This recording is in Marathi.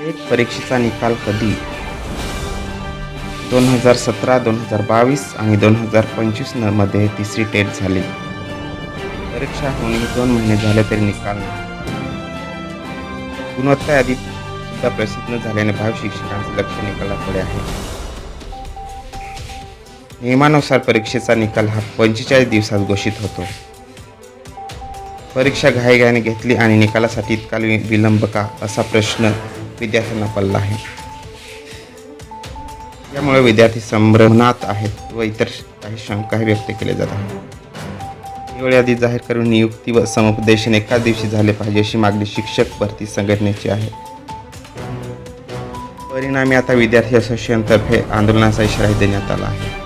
टेट परीक्षेचा निकाल कधी? दोन हजार सतरा दोन हजार बावीस आणि दोन हजार पंचवीसमध्ये तिसरी टेट झाली. परीक्षा होऊन दोन महिने झाले तरी निकाल नाही. गुणवत्ता यादीत सुद्धा प्रसिद्ध न झाल्याने भाव शिक्षकांचे लक्ष निकालाकडे आहे. नियमानुसार परीक्षेचा निकाल हा पंचेचाळीस दिवसात घोषित होतो. परीक्षा घाईघाईने घेतली आणि निकालासाठी इतका विलंब का? असा प्रश्न विद्यार्थ्यांना पडला आहे. यामुळे विद्यार्थी संभ्रमणात आहेत व इतर काही शंकाही व्यक्त केल्या जात आहेत. निवड यादी जाहीर करून नियुक्ती व समुपदेशन एकाच दिवशी झाले पाहिजे अशी मागणी शिक्षक भरती संघटनेची आहे. परिणामी आता विद्यार्थी असोसिएशनतर्फे आंदोलनाचा इशाराही देण्यात आला आहे.